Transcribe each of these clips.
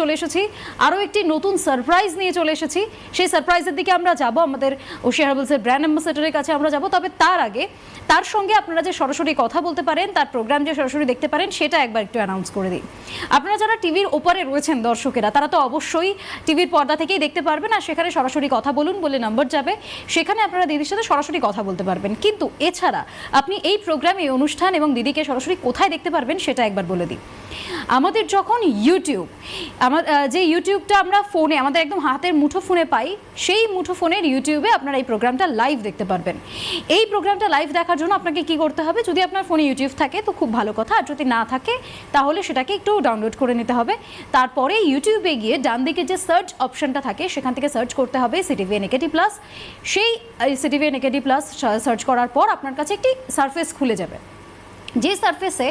চলে এসেছি। আরও একটি নতুন সারপ্রাইজ নিয়ে চলে এসেছি। সেই সারপ্রাইজের দিকে আমরা যাব আমাদের ওশিয়া হার্বালসের ব্র্যান্ড অ্যাম্বাসেডারের কাছে। আমরা যাব, তবে তার আগে তার সঙ্গে আপনারা যে সরাসরি কথা বলতে পারেন, তার প্রোগ্রাম যে সরাসরি দেখতে পারেন, সেটা একবার একটু অ্যানাউন্স করে দিই। আপনারা যারা টিভির ওপারে রয়েছেন দর্শকেরা, তারা তো অবশ্যই টিভির পর্দা থেকেই দেখতে পারবেন। আর সেখানে সরাসরি কথা বলুন বলে নাম্বার যাবে। সেখানে আপনারা দিদির সাথে সরাসরি কথা বলতে পারবেন। কিন্তু এছাড়া আপনি এই প্রোগ্রাম এই অনুষ্ঠান এবং দিদিকে সরাসরি কোথায় দেখতে পারবেন, সেটা একবার বলে দিই। আমাদের যখন ইউটিউব আমার যে ইউটিউবটা আমরা ফোনে আমাদের একদম হাতের মুঠো ফোনে পাই, সেই মুঠো ফোনের ইউটিউবে আপনারা এই প্রোগ্রামটা লাইভ দেখতে পারবেন। এই প্রোগ্রামটা লাইভ দেখার জন্য আপনাকে কি করতে হবে? যদি আপনার ফোনে ইউটিউব থাকে, তো খুব ভালো কথা। আর যদি না থাকে, তাহলে সেটাকে একটু ডাউনলোড করে নিতে হবে। তারপরে ইউটিউবে গিয়ে ডান দিকে যে সার্চ অপশনটা থাকে, সেখান থেকে সার্চ করতে হবে সিটিভি নেগেটিভ প্লাস সেই সিটিভি নেগেটিভ প্লাস সার্চ করার পর আপনার কাছে একটি সারফেস খুলে যাবে। যে সারফেসে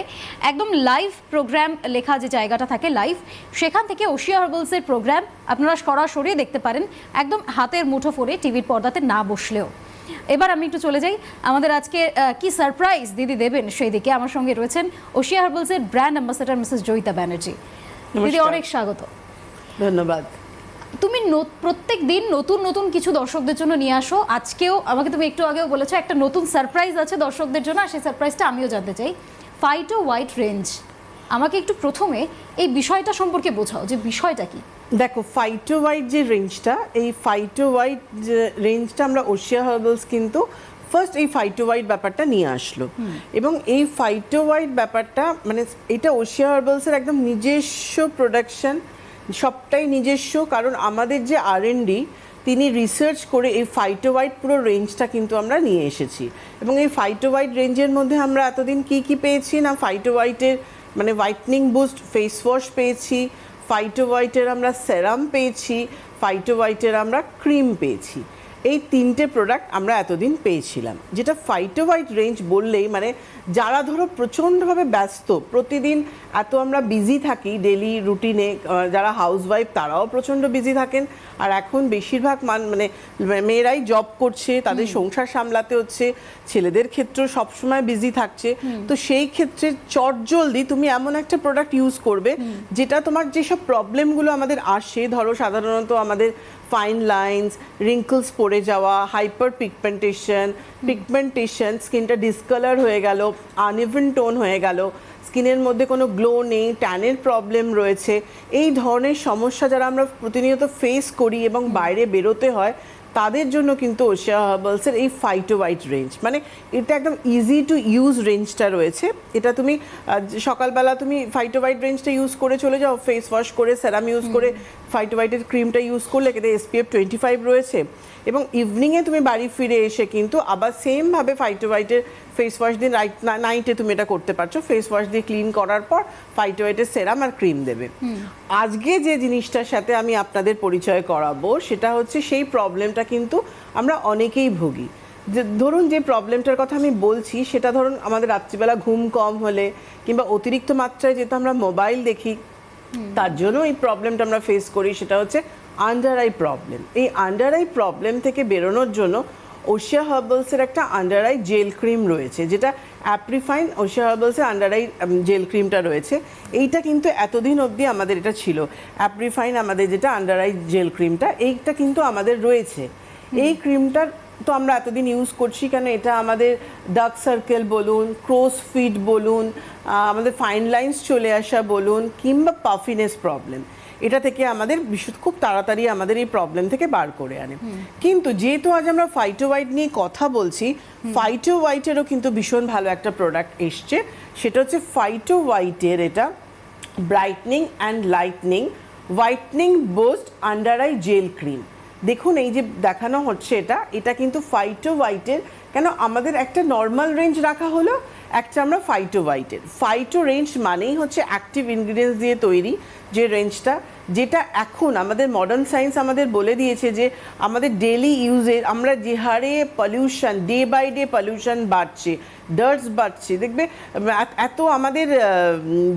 একদম লাইভ প্রোগ্রাম লেখা যে জায়গাটা থাকে লাইভ সেখান থেকে ওশিয়া হার্বালসের প্রোগ্রাম আপনারা সরাসরি দেখতে পারেন। একদম হাতের মুঠো ফোরে টিভির পর্দাতে না বসলেও। এবার আমি একটু চলে যাই। আমাদের আজকে কি সারপ্রাইজ দিদি দেবেন সেই দিকে। আমার সঙ্গে রয়েছেন Oshea হার্বালসের brand ambassador Mrs Joyita Banerjee দিদি অনেক স্বাগত। ধন্যবাদ। তুমি প্রত্যেক দিন নতুন নতুন কিছু দর্শকদের জন্য নিয়ে আসো। আজকেও আমাকে তুমি একটু আগেও বলেছ একটা নতুন সারপ্রাইজ আছে দর্শকদের জন্য আর সেই সারপ্রাইজটা আমিও জানতে চাই। ফাইটো হোয়াইট রেঞ্জ আমাকে একটু প্রথমে এই বিষয়টা সম্পর্কে বোঝাও যে বিষয়টা কি? দেখো ফাইটো হোয়াইট যে রেঞ্জটা এই ফাইটো হোয়াইট যে রেঞ্জটা আমরা ওশিয়া হার্বালস কিন্তু ফার্স্ট এই ফাইটো হোয়াইট ব্যাপারটা নিয়ে আসলো। এবং এই ফাইটো হোয়াইট ব্যাপারটা মানে এটা ওশিয়া হার্বালসের একদম নিজস্ব প্রোডাকশন সবটাই নিজস্ব, কারণ আমাদের যে আর তিনি রিসার্চ করে এই ফাইটো হোয়াইট পুরো রেঞ্জটা কিন্তু আমরা নিয়ে এসেছি। এবং এই ফাইটো রেঞ্জের মধ্যে আমরা এতদিন কি কি পেয়েছি না ফাইটো হোয়াইটের মানে হোয়াইটনিং বুস্ট ফেস ওয়াশ পেয়েছি ফাইটো হোয়াইটের আমরা সেরাম পেয়েছি ফাইটো হোয়াইটের আমরা ক্রিম পেয়েছি। এই তিনটে প্রোডাক্ট আমরা এতদিন পেয়েছিলাম। যেটা ফাইটো হোয়াইট রেঞ্জ বললেই মানে যারা ধরো প্রচণ্ডভাবে ব্যস্ত প্রতিদিন এত আমরা বিজি থাকি ডেলি রুটিনে যারা হাউসওয়াইফ তারাও প্রচণ্ড বিজি থাকেন। আর এখন বেশিরভাগ মান মানে মেয়েরাই জব করছে তাদের সংসার সামলাতে হচ্ছে ছেলেদের ক্ষেত্রেও সবসময় বিজি থাকছে। তো সেই ক্ষেত্রে চটজলদি তুমি এমন একটা প্রোডাক্ট ইউজ করবে যেটা তোমার যেসব প্রবলেমগুলো আমাদের আসে ধরো সাধারণত আমাদের ফাইন লাইন্স রিঙ্কলস পড়ে যাওয়া হাইপার পিগমেন্টেশন পিগমেন্টেশন স্কিনটা ডিসকালার হয়ে গেল আনইভেন টোন হয়ে গেল, স্কিনের মধ্যে কোনো গ্লো নেই ট্যানের প্রবলেম রয়েছে। এই ধরনের সমস্যা যারা আমরা প্রতিনিয়ত ফেস করি এবং বাইরে বেরোতে হয় তাদের জন্য কিন্তু ওশিয়া হার্বালসের এই ফাইটো হোয়াইট রেঞ্জ মানে এটা একদম ইজি টু ইউজ রেঞ্জটা রয়েছে। এটা তুমি সকালবেলা তুমি ফাইটো হোয়াইট রেঞ্জটা ইউজ করে চলে যাও ফেস ওয়াশ করে স্যারাম ইউজ করে ফাইটো হোয়াইটের ক্রিমটা ইউজ করলে এতে এসপিএফ টোয়েন্টি ফাইভ রয়েছে। এবং ইভিনিংয়ে তুমি বাড়ি ফিরে এসে কিন্তু আবার সেমভাবে ফাইটো হোয়াইটের ফেস ওয়াশ দিয়ে রাইট নাইটে তুমি এটা করতে পারছ। ফেস ওয়াশ দিয়ে ক্লিন করার পর ফাইটো হোয়াইটের সেরাম আর ক্রিম দেবে। আজকে যে জিনিসটার সাথে আমি আপনাদের পরিচয় করাবো সেটা হচ্ছে সেই প্রবলেমটা কিন্তু আমরা অনেকেই ভুগি। যে ধরুন যে প্রবলেমটার কথা আমি বলছি সেটা ধরুন আমাদের রাত্রিবেলা ঘুম কম হলে কিংবা অতিরিক্ত মাত্রায় যেহেতু আমরা মোবাইল দেখি তার জন্য এই প্রবলেমটা আমরা ফেস করি সেটা হচ্ছে আন্ডার আই প্রবলেম এই আন্ডার আই প্রবলেম থেকে বেরোনোর জন্য ওশিয়া হার্বালসের একটা আন্ডার আই জেল ক্রিম রয়েছে যেটা অ্যাপ্রিফাইন ওশিয়া হার্বালসের আন্ডার আই জেল ক্রিমটা রয়েছে। এইটা কিন্তু এতদিন অবধি আমাদের এটা ছিল। অ্যাপ্রিফাইন আমাদের যেটা আন্ডার আই জেল ক্রিমটা এইটা কিন্তু আমাদের রয়েছে। এই ক্রিমটার তো আমরা এতদিন ইউজ করছি কেন? এটা আমাদের ডার্ক সার্কেল বলুন ক্রোস ফিট বলুন আমাদের ফাইন লাইন্স চলে আসা বলুন কিংবা পাফিনেস প্রবলেম এটা থেকে আমাদের বিশুদ্ধ, খুব তাড়াতাড়ি আমাদের এই প্রবলেম থেকে বার করে আনে। কিন্তু যেহেতু আজ আমরা ফাইটো হোয়াইট নিয়ে কথা বলছি ফাইটো হোয়াইটেরও কিন্তু ভীষণ ভালো একটা প্রোডাক্ট এসছে। সেটা হচ্ছে ফাইটো হোয়াইটের এটা brightening and lightening whitening boost under eye gel cream দেখুন, এই যে দেখানো হচ্ছে এটা এটা কিন্তু ফাইটো হোয়াইটের কেন আমাদের একটা নর্মাল রেঞ্জ রাখা হলো একটা আমরা ফাইটো হোয়াইটের ফাইটো রেঞ্জ মানেই হচ্ছে অ্যাক্টিভ ইনগ্রিডিয়েন্টস দিয়ে তৈরি যে রেঞ্জটা যেটা এখন আমাদের মডার্ন সায়েন্স আমাদের বলে দিয়েছে যে আমাদের ডেলি ইউজের আমরা যে হারে pollution day by day pollution বাড়ছে ডার্টস বাড়ছে দেখবে? এত- আমাদের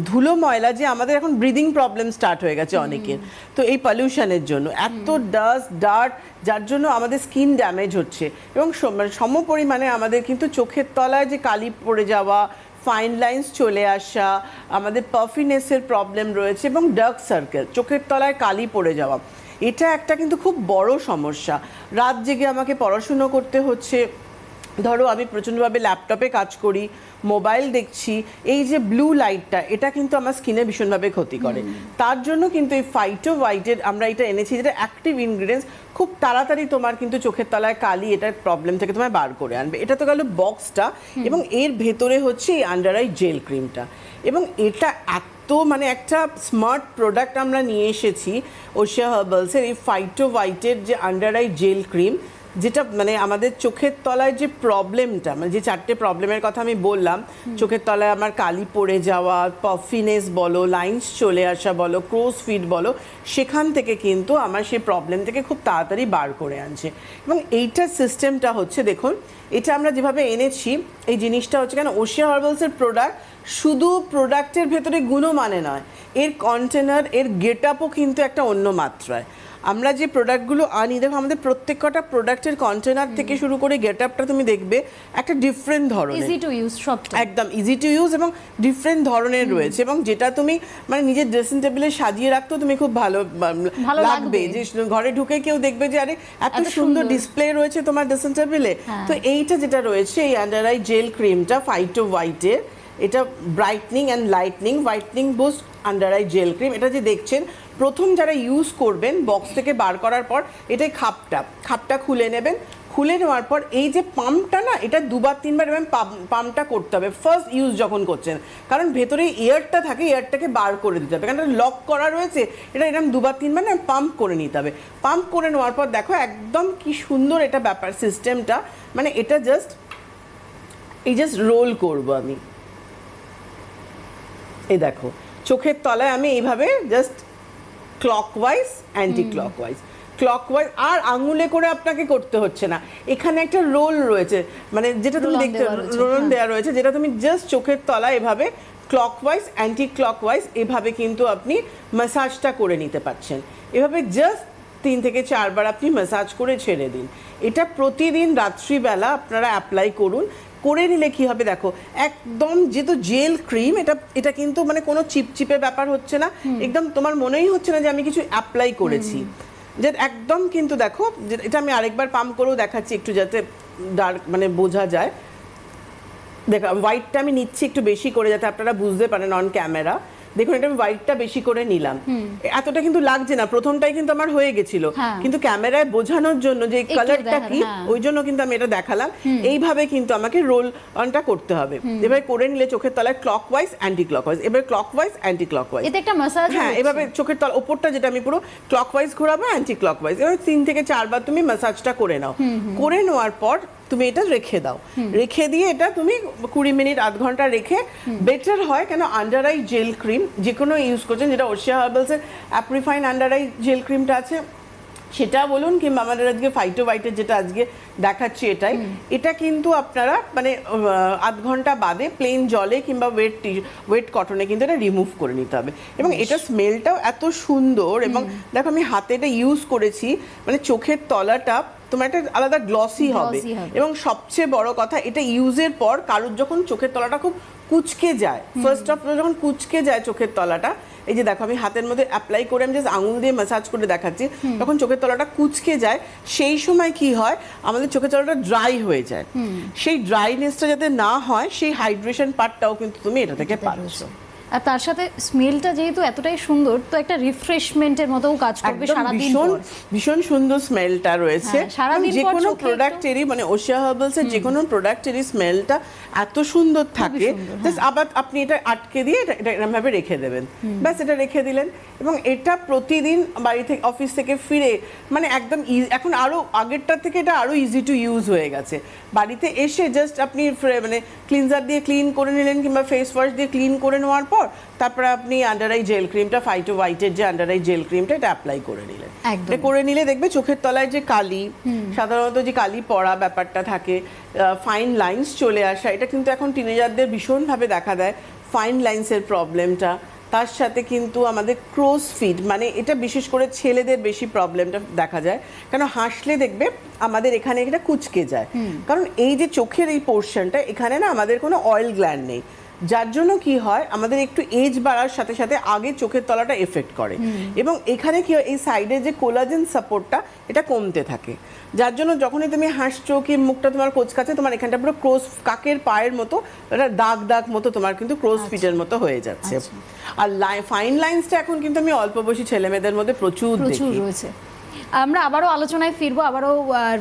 ধুলো ময়লা যে আমাদের এখন ব্রিদিং প্রবলেম স্টার্ট হয়ে গেছে অনেকের। তো এই পলিউশনের জন্য এত ডাস্ট ডার্ট যার জন্য আমাদের স্কিন ড্যামেজ হচ্ছে। এবং সম পরিমাণে আমাদের কিন্তু চোখের তলায় যে কালি পড়ে যাওয়া ফাইন লাইন্স চলে আসা, আমাদের পারফিনেসের প্রবলেম রয়েছে এবং ডার্ক সার্কেল চোখের তলায় কালি পড়ে যাওয়া। এটা একটা কিন্তু খুব বড় সমস্যা। রাত জেগে আমাকে পড়াশুনো করতে হচ্ছে। ধরো আমি প্রচণ্ডভাবে ল্যাপটপে কাজ করি মোবাইল দেখছি এই যে ব্লু লাইটটা এটা কিন্তু আমার স্কিনে ভীষণভাবে ক্ষতি করে। তার জন্য কিন্তু এই ফাইটো হোয়াইটের আমরা এটা এনেছি যেটা অ্যাক্টিভ ইনগ্রিডিয়েন্টস খুব তাড়াতাড়ি তোমার কিন্তু চোখের তলায় কালি এটার প্রবলেম থেকে তোমায় বার করে আনবে। এটা তো গেল বক্সটা এবং এর ভেতরে হচ্ছে এই আন্ডার আই জেল ক্রিমটা এবং এটা এত মানে একটা স্মার্ট প্রোডাক্ট আমরা নিয়ে এসেছি ওশিয়া হার্বালসের এই ফাইটো হোয়াইটের যে আন্ডার আই জেল ক্রিম যেটা মানে আমাদের চোখের তলায় যে প্রবলেমটা মানে যে চারটে প্রবলেমের কথা আমি বললাম চোখের তলায় আমার কালি পড়ে যাওয়া পফিনেস বলো লাইন্স চলে আসা বলো ক্রোস ফিট বলো সেখান থেকে কিন্তু আমার সেই প্রবলেম থেকে খুব তাড়াতাড়ি বার করে আনছে। এবং এইটার সিস্টেমটা হচ্ছে দেখুন এটা আমরা যেভাবে এনেছি এই জিনিসটা হচ্ছে কেন ওশিয়া হার্বালসের প্রোডাক্ট শুধু প্রোডাক্টের ভেতরে গুণমানে নয় এর কন্টেনার এর গেট আপও কিন্তু একটা অন্য মাত্রায়। আমরা যে প্রোডাক্টগুলো আনি দেখো আমাদের প্রত্যেক কটা প্রোডাক্টের কন্টেনার থেকে শুরু করে গেট আপটা তুমি দেখবে একটা ডিফারেন্ট ধরনের। ইজি টু ইউজ সবটা একদম ইজি টু ইউজ এবং ডিফারেন্ট ধরনের রয়েছে এবং যেটা তুমি মানে নিজের ড্রেসিং টেবিলে সাজিয়ে রাখতেও তুমি খুব ভালো লাগবে। যে ঘরে ঢুকে কেউ দেখবে যে আরে এত সুন্দর। ডিসপ্লে রয়েছে তোমার ড্রেসিং টেবিলে হ্যাঁ। তো এইটা যেটা রয়েছে এই আন্ডার আই জেল ক্রিমটা ফাইটো হোয়াইটের এটা brightening and lightening whitening boost under eye gel cream এটা যে দেখছেন প্রথম যারা ইউজ করবেন বক্স থেকে বার করার পর, এটাই খাপটা। খাপটা খুলে নেবেন। খুলে নেওয়ার পর এই যে পাম্পটা না, এটা দুবার, তিনবার এরকম পাম্পটা করতে হবে। ফার্স্ট ইউজ যখন করছেন, কারণ ভেতরে এয়ারটা থাকে এয়ারটাকে বার করে দিতে হবে। কারণ লক করা রয়েছে, এটা এরকম দুবার, তিনবার না পাম্প করে নিতে হবে। পাম্প করে নেওয়ার পর দেখো একদম কি সুন্দর এটা ব্যাপার সিস্টেমটা মানে এটা জাস্ট এই জাস্ট রোল করব আমি। এই দেখো, চোখের তলায় আমি এইভাবে just clockwise anti clockwise clockwise আর আঙুলে করে আপনাকে করতে হচ্ছে না। এখানে একটা রোল রয়েছে। মানে যেটা তুমি দেখতে রোলন হ্যাঁ। দেওয়া রয়েছে যেটা তুমি জাস্ট চোখের তলায় এভাবে ক্লকওয়াইজ অ্যান্টি ক্লকওয়াইজ এভাবে কিন্তু আপনি ম্যাসাজটা করে নিতে পারছেন। এভাবে জাস্ট তিন থেকে চারবার আপনি ম্যাসাজ করে ছেড়ে দিন। এটা প্রতিদিন রাত্রিবেলা আপনারা অ্যাপ্লাই করুন। করে নিলে কি হবে দেখো একদম যেহেতু জেল ক্রিম এটা এটা কিন্তু মানে কোনো চিপচিপে ব্যাপার হচ্ছে না। একদম তোমার মনেই হচ্ছে না যে আমি কিছু অ্যাপ্লাই করেছি। যে একদম কিন্তু দেখো এটা আমি আরেকবার পাম্প করেও দেখাচ্ছি একটু যাতে ডার্ক মানে বোঝা যায়। দেখো হোয়াইটটা আমি নিচ্ছি একটু বেশি করে যাতে আপনারা বুঝতে পারেন অন ক্যামেরা দেখুন এটা আমি হোয়াইটটা বেশি করে নিলাম। এতটা কিন্তু লাগছে না প্রথমটাই কিন্তু আমার হয়ে গেছিল। হ্যাঁ। কিন্তু ক্যামেরায় বোঝানোর জন্য যে কালারটা কি হ্যাঁ। ওই জন্য কিন্তু আমি এটা দেখালাম। এইভাবে কিন্তু আমাকে রোল অনটা করতে হবে। এবার করে নিলে চোখের তলায় ক্লকওয়াইজ অ্যান্টি ক্লকওয়াইজ এবার ক্লকওয়াইজ অ্যান্টি ক্লকওয়াইজ এতে একটা ম্যাসাজ হ্যাঁ এভাবে চোখের তল ওপরটা যেটা আমি পুরো ক্লক ওয়াইজ ঘোরাবো অ্যান্টি ক্লকওয়াইজ এবার তিন থেকে চারবার তুমি ম্যাসাজটা করে নাও। করে নেওয়ার পর তুমি এটা রেখে দাও। রেখে দিয়ে এটা তুমি কুড়ি মিনিট আধ ঘণ্টা রেখে বেটার হয় কেন আন্ডার আই জেল ক্রিম যে কোনো ইউজ করছেন যেটা ওশিয়া হার্বালসের অ্যাপ্রিফাইন আন্ডার আই জেল ক্রিমটা আছে সেটা বলুন কিংবা আমাদের আজকে ফাইটো বাইটের যেটা আজকে দেখাচ্ছি এটাই। এটা কিন্তু আপনারা মানে আধ ঘণ্টা বাদে প্লেন জলে কিংবা ওয়েট টি ওয়েট কটনে কিন্তু এটা রিমুভ করে নিতে হবে। এবং এটা স্মেলটাও এত সুন্দর এবং দেখো আমি হাতে এটা ইউজ করেছি মানে চোখের তলাটা তোমার একটা আলাদা গ্লসি হবে। এবং সবচেয়ে বড় কথা এটা ইউজের পর কারোর যখন চোখের তলাটা খুব কুচকে যায় ফার্স্ট অফ যখন কুচকে যায় চোখের তলাটা এই যে দেখো আমি হাতের মধ্যে অ্যাপ্লাই করে আমি জাস্ট আঙুল দিয়ে ম্যাসাজ করে দেখাচ্ছি তখন চোখের তলাটা কুচকে যায় সেই সময় কি হয় আমাদের চোখের তলাটা ড্রাই হয়ে যায়। সেই ড্রাইনেসটা যাতে না হয় সেই হাইড্রেশন পার্টটাও কিন্তু তুমি এটা থেকে পাচ্ছ। আর তার সাথে স্মেলটা যেহেতু এতটাই সুন্দর তো একটা রিফ্রেশমেন্টের মতোও কাজ করবে সারাদিন ভীষণ ভীষণ সুন্দর স্মেলটা রয়েছে। হ্যাঁ, যে কোনো প্রোডাক্টেরই মানে ওশিয়া হার্বালসের যে কোনো প্রোডাক্টেরই স্মেলটা এত সুন্দর থাকে। হ্যাঁ। জাস্ট আবার আপনি এটা আটকে দিয়ে এটা এরকম ভাবে রেখে দেবেন। ব্যাস এটা রেখে দিলেন। এবং এটা প্রতিদিন বাড়ি থেকে অফিস থেকে ফিরে মানে একদম এখন আরও আগেরটার থেকে এটা আরও ইজি টু ইউজ হয়ে গেছে। বাড়িতে এসে জাস্ট আপনি মানে ক্লিনজার দিয়ে ক্লিন করে নিলেন কিংবা ফেস ওয়াশ দিয়ে ক্লিন করে নেওয়ার পর তারপরে আপনি আন্ডার আই জেল ক্রিমটা ফাইটো হোয়াইটের যে আন্ডার আই জেল ক্রিমটা এটা অ্যাপ্লাই করে নিলেন। এটা করে নিলে দেখবে চোখের তলায় যে কালি সাধারণত যে কালি পড়া ব্যাপারটা থাকে ফাইন লাইন্স চলে আসা এটা কিন্তু এখন টিনেজারদের ভীষণভাবে দেখা দেয় ফাইন লাইন্সের প্রবলেমটা তার সাথে কিন্তু আমাদের ক্রোস ফিড মানে এটা বিশেষ করে ছেলেদের বেশি প্রবলেমটা দেখা যায়। কেন হাসলে দেখবে আমাদের এখানে এটা কুচকে যায়। কারণ এই যে চোখের এই পোর্শনটা এখানে না আমাদের কোনো অয়েল গ্ল্যান্ড নেই। যার জন্য কি হয় আমাদের একটু এজ বাড়ার সাথে সাথে আগে চোখের তলাটা এফেক্ট করে। এবং এখানে কি হয় এই সাইডে যে কোলাজেন সাপোর্টটা এটা কমতে থাকে। যার জন্য যখনই তুমি হাসছো কি মুখটা তোমার কোচকাচ্ছে তোমার এখানটা পুরো ক্রোস কাকের পায়ের মতো একটা দাগ দাগ মতো তোমার কিন্তু ক্রোস ফিটের মতো হয়ে যাচ্ছে। আর ফাইন লাইন্সটা এখন কিন্তু আমি অল্প বয়সী ছেলেমেয়েদের মধ্যে প্রচুর প্রচুর দেখি। রয়েছে। আমরা আবারও আলোচনায় ফিরবো আবারও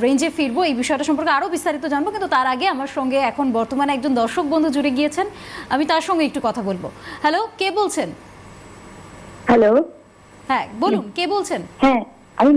রেঞ্জে ফিরবো। এই বিষয়টা সম্পর্কে আরও বিস্তারিত জানব কিন্তু তার আগে আমার সঙ্গে এখন বর্তমানে একজন দর্শক বন্ধু জুড়ে গিয়েছেন। আমি তার সঙ্গে একটু কথা বলব। হ্যালো কে বলছেন? হ্যালো হ্যাঁ বলুন কে বলছেন? হ্যাঁ আমি